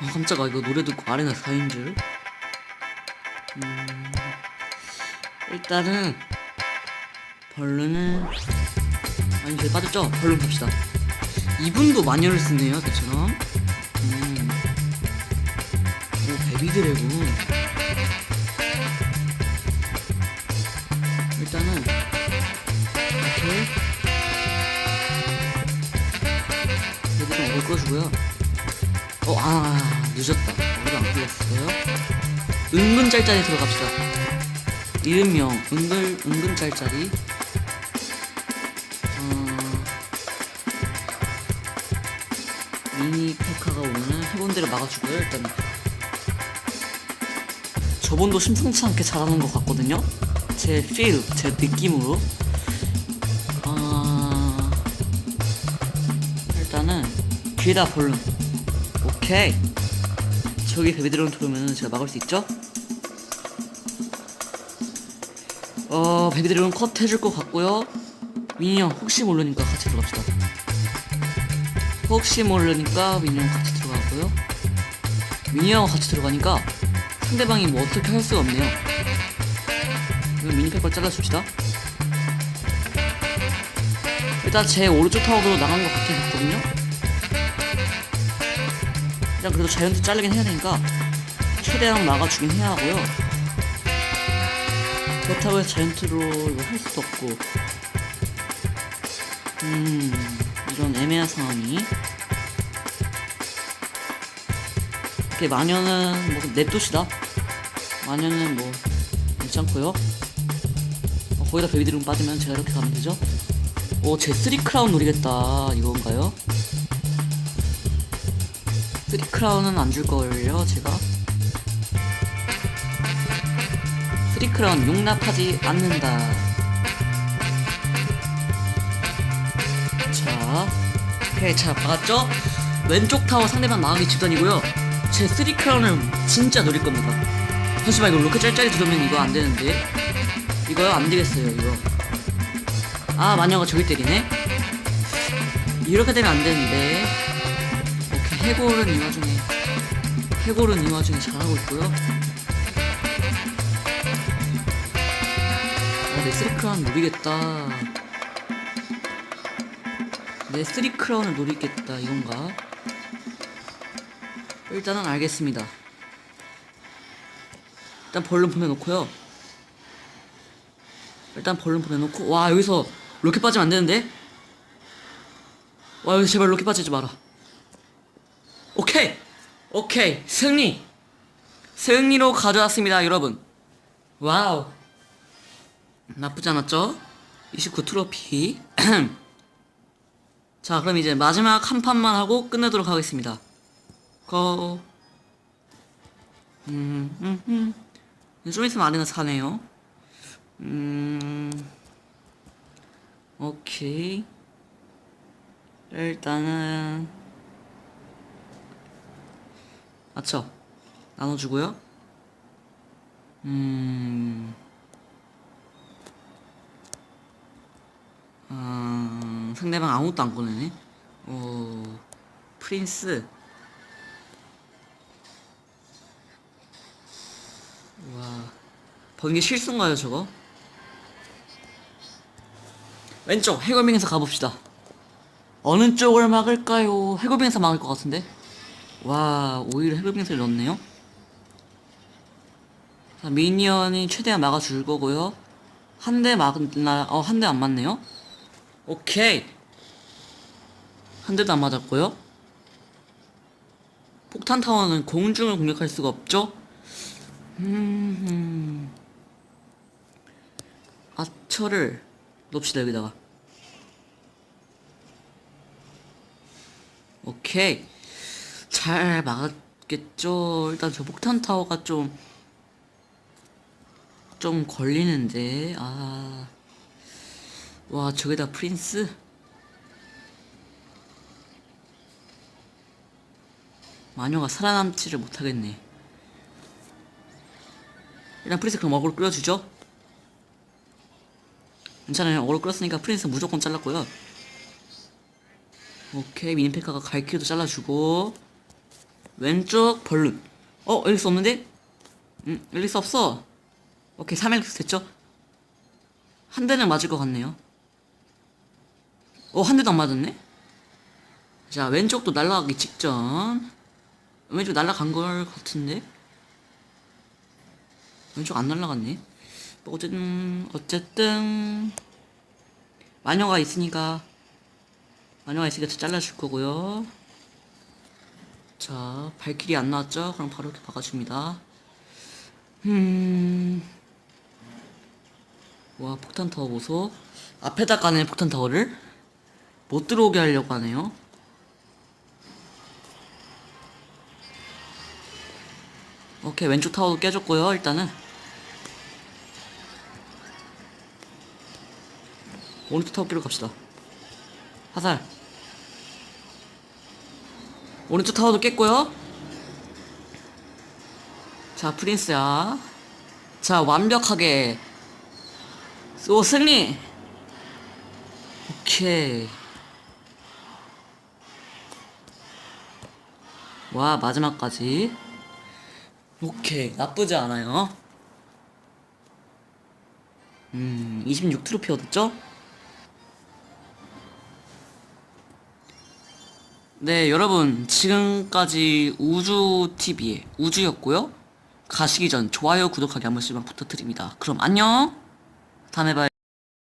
아 깜짝아. 이거 노래 듣고 아레나 4인 줄. 음, 일단은 벌룬을 아니 저희 빠졌죠? 벌룬 갑시다. 이분도 마녀를 쓰네요 저처럼. 음. 오 베비 드래곤. 일단은 이렇게. 얘들 좀 얼굴 끌어주고요 어, 아, 늦었다. 우리가 안 끌렸어요. 은근 짤짤이 들어갑시다. 이름명, 은근, 은근 짤짤이. 어, 미니 페카가 오면은 해본 대로 막아주고요, 일단. 저번도 심상치 않게 잘하는 것 같거든요? 제 필, 제 느낌으로. 아, 일단은, 귀에다 볼륨. 오케이. 저기 베비드론 들어오면 제가 막을 수 있죠? 어 베비드론 컷 해줄 것 같고요. 미니언 혹시 모르니까 같이 들어갑시다. 혹시 모르니까 미니언 같이 들어가고요. 미니언과 같이 들어가니까 상대방이 뭐 어떻게 할 수가 없네요. 그럼 미니팩을 잘라줍시다. 일단 제 오른쪽 타워로 나간 것 같긴 했거든요 일단 그래도 자이언트 자르긴 해야 되니까 최대한 막아주긴 해야 하고요. 그렇다고 해서 자이언트로 이거 할 수도 없고. 음 이런 애매한 상황이. 이렇게 마녀는 뭐 냅둡시다? 마녀는 뭐 괜찮고요. 어, 거기다 베이비드룸 빠지면 제가 이렇게 가면 되죠? 오제 3 크라운 노리겠다. 이건가요? 쓰리 크라운은 안 줄 걸요, 제가. 쓰리 크라운 용납하지 않는다. 자, 오케이, 자, 박았죠? 왼쪽 타워 상대방 막기 직전이고요. 제 쓰리 크라운을 진짜 노릴 겁니다. 잠시만, 이거 로켓 짤짤이 들으면 이거 안 되는데. 이거요? 안 되겠어요, 이거. 아, 마녀가 저기 때리네? 이렇게 되면 안 되는데. 해골은 이 와중에 해골은 이 와중에 잘하고 있고요. 어, 내 쓰리크라운 노리겠다. 내 쓰리크라운을 노리겠다 이건가? 일단은 알겠습니다. 일단 벌룬 보내놓고요. 일단 벌룬 보내놓고 와 여기서 로켓 빠지면 안 되는데? 와 여기 제발 로켓 빠지지 마라. 오케이. 오케이. 승리. 승리로 가져왔습니다 여러분. 와우. 나쁘지 않았죠? 29 트로피. 자 그럼 이제 마지막 한 판만 하고 끝내도록 하겠습니다. 고. 음, 음, 음. 좀 있으면 아레나 사네요. 음. 오케이. 일단은 맞죠? 나눠주고요. 음, 아, 상대방 아무것도 안 꺼내네. 오, 프린스. 와, 번개 실수인가요, 저거? 왼쪽 해골빙에서 가봅시다. 어느 쪽을 막을까요? 해골빙에서 막을 것 같은데? 와 오히려 해골빙사를 넣었네요? 자, 미니언이 최대한 막아줄 거고요. 한 대 막나 어 한 대 안 맞네요. 오케이. 한 대도 안 맞았고요. 폭탄 타워는 공중을 공격할 수가 없죠? 음, 아처를 놓읍시다 여기다가. 오케이 잘 막았겠죠. 일단 저 폭탄 타워가 좀, 좀 걸리는데, 아. 와, 저기다 프린스? 마녀가 살아남지를 못하겠네. 일단 프린스 그럼 어그로 끌어주죠? 괜찮아요. 어그로 끌었으니까 프린스 무조건 잘랐고요. 오케이, 미니페카가 갈퀴도 잘라주고. 왼쪽 벌룬. 어, 엘릭스 없는데? 음, 엘릭스 없어. 오케이, 3엘릭스 됐죠? 한 대는 맞을 것 같네요. 어, 한 대도 안 맞았네? 자, 왼쪽도 날아가기 직전. 왼쪽 날아간 걸 같은데? 왼쪽 안 날아갔네. 뭐 어쨌든, 어쨌든, 마녀가 있으니까, 마녀가 있으니까 잘라줄 거고요. 자, 발길이 안 나왔죠? 그럼 바로 이렇게 박아줍니다. 음. 와, 폭탄 타워 보소. 앞에다 까는 폭탄 타워를 못 들어오게 하려고 하네요. 오케이, 왼쪽 타워도 깨졌고요, 일단은. 오른쪽 타워 깨러 갑시다. 화살. 오른쪽 타워도 깼고요. 자, 프린스야. 자, 완벽하게. 오, 승리! 오케이. 와, 마지막까지. 오케이. 나쁘지 않아요. 음, 26 트로피 얻었죠? 네, 여러분. 지금까지 우주TV의 우주였고요. 가시기 전 좋아요, 구독하기 한 번씩만 부탁드립니다. 그럼 안녕! 다음에 봐요.